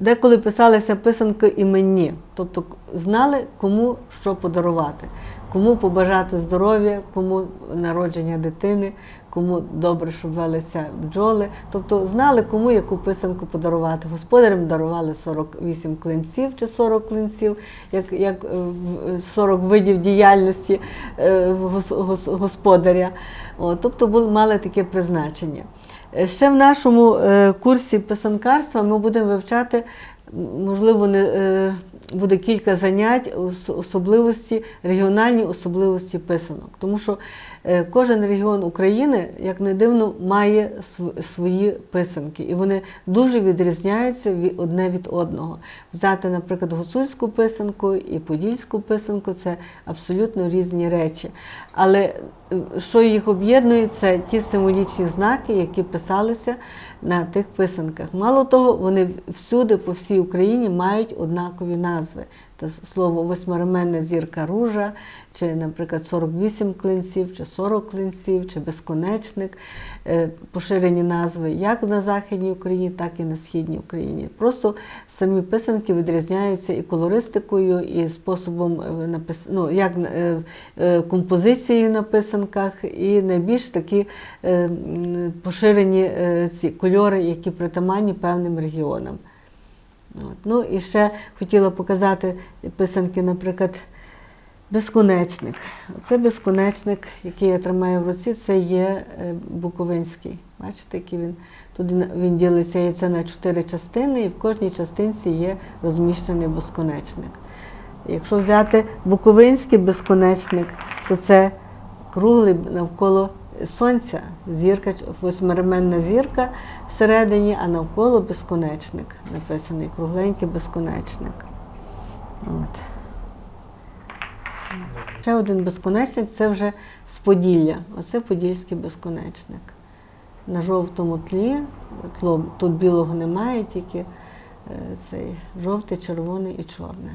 Деколи писалися писанки іменні, тобто знали, кому що подарувати, кому побажати здоров'я, кому народження дитини, кому добре, щоб велися бджоли. Тобто знали, кому яку писанку подарувати. Господарям дарували 48 клинців чи 40 клинців, як, як е, в- 40 видів діяльності е, гос- гос- господаря. О, тобто були, мали таке призначення. Е, Ще в нашому е, курсі писанкарства ми будемо вивчати, можливо, не, е, буде кілька занять, ос- особливості, регіональні особливості писанок. Тому що е, кожен регіон України, як не дивно, має свої писанки. І вони дуже відрізняються одне від одного. Взяти, наприклад, гуцульську писанку і подільську писанку це абсолютно різні речі. Але е, що їх об'єднує, це ті символічні знаки, які писалися на тих писанках. Мало того, вони всюди, по всій Україні, мають однакові назви. Та слово восьмиременна зірка ружа, чи, наприклад, 48 клинців, чи 40 клинців, чи безконечник. Е, Поширені назви як на Західній Україні, так і на Східній Україні. Просто самі писанки відрізняються і колористикою, і способом е, напис... ну, як е, композицією на писанках, і найбільш такі поширені ці кольори, які притаманні певним регіонам. От. Ну і ще хотіла показати писанки, наприклад, безконечник. Це безконечник, який я тримаю в руці, це є е, буковинський. Бачите, який він туди він ділиться яйце на чотири частини, і в кожній частинці є розміщений безконечник. Якщо взяти буковинський безконечник, то це круглий навколо сонця, зірка, восьмиременна зірка всередині, а навколо безконечник написаний, кругленький безконечник. От. Ще один безконечник це вже з Поділля. Оце подільський безконечник. На жовтому тлі, тло, тут білого немає, тільки е, цей жовте, червоне і чорне.